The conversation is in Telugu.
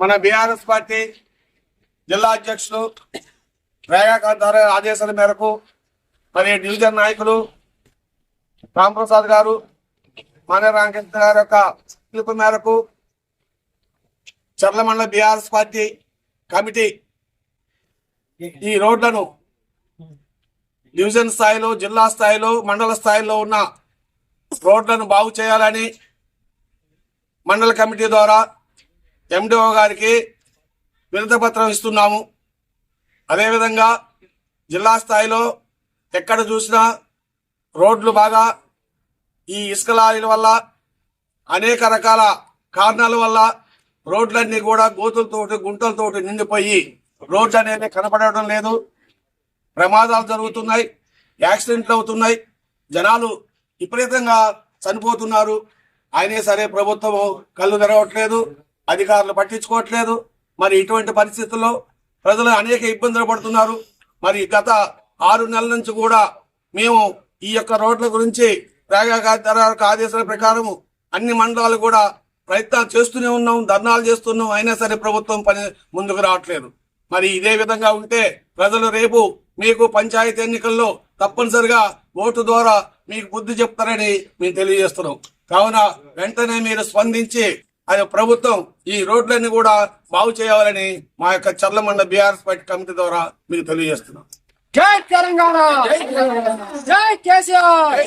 మన బీఆర్ఎస్ పార్టీ జిల్లా అధ్యక్షులు రేఖాకాంత్ ఆదేశాల మేరకు మరి డివిజన్ నాయకులు రాంప్రసాద్ గారు మానే రామకృష్ణ గారి యొక్క పిలుపు మేరకు చర్లమండల బీఆర్ఎస్ పార్టీ కమిటీ ఈ రోడ్లను డివిజన్ స్థాయిలో జిల్లా స్థాయిలో మండల స్థాయిలో ఉన్న రోడ్లను బాగు చేయాలని మండల కమిటీ ద్వారా ఎండిఓ గారికి వినతి పత్రం ఇస్తున్నాము. అదేవిధంగా జిల్లా స్థాయిలో ఎక్కడ చూసినా రోడ్లు బాగా ఈ ఇసుక లారీల వల్ల అనేక రకాల కారణాల వల్ల రోడ్లన్నీ కూడా గోతులతోటి గుంటలతోటి నిండిపోయి రోడ్లు అనేది కనపడడం లేదు. ప్రమాదాలు జరుగుతున్నాయి. యాక్సిడెంట్లు అవుతున్నాయి. జనాలు విపరీతంగా చనిపోతున్నారు. అయినా సరే ప్రభుత్వం కళ్ళు తెరవట్లేదు. అధికారులు పట్టించుకోవట్లేదు. మరి ఇటువంటి పరిస్థితుల్లో ప్రజలు అనేక ఇబ్బందులు పడుతున్నారు. మరి గత ఆరు నెలల నుంచి కూడా మేము ఈ యొక్క రోడ్ల గురించి రాగాగారి ఆదేశాల ప్రకారం అన్ని మండలాలు కూడా ప్రయత్నాలు చేస్తూనే ఉన్నాం ధర్నాలు చేస్తున్నాం. అయినా సరే ప్రభుత్వం పని ముందుకు రావట్లేదు. మరి ఇదే విధంగా ఉంటే ప్రజలు రేపు మీకు పంచాయతీ ఎన్నికల్లో తప్పనిసరిగా ఓటు ద్వారా మీకు బుద్ధి చెప్తారని మేము తెలియజేస్తున్నాం. కావున వెంటనే మీరు స్పందించి అది ప్రభుత్వం ఈ రోడ్లన్నీ కూడా బాగు చేయాలని మా యొక్క చర్లమండ బీఆర్ఎస్ పార్టీ కమిటీ ద్వారా మీకు తెలియజేస్తున్నాం. జై తెలంగాణ! జై కేసీఆర్!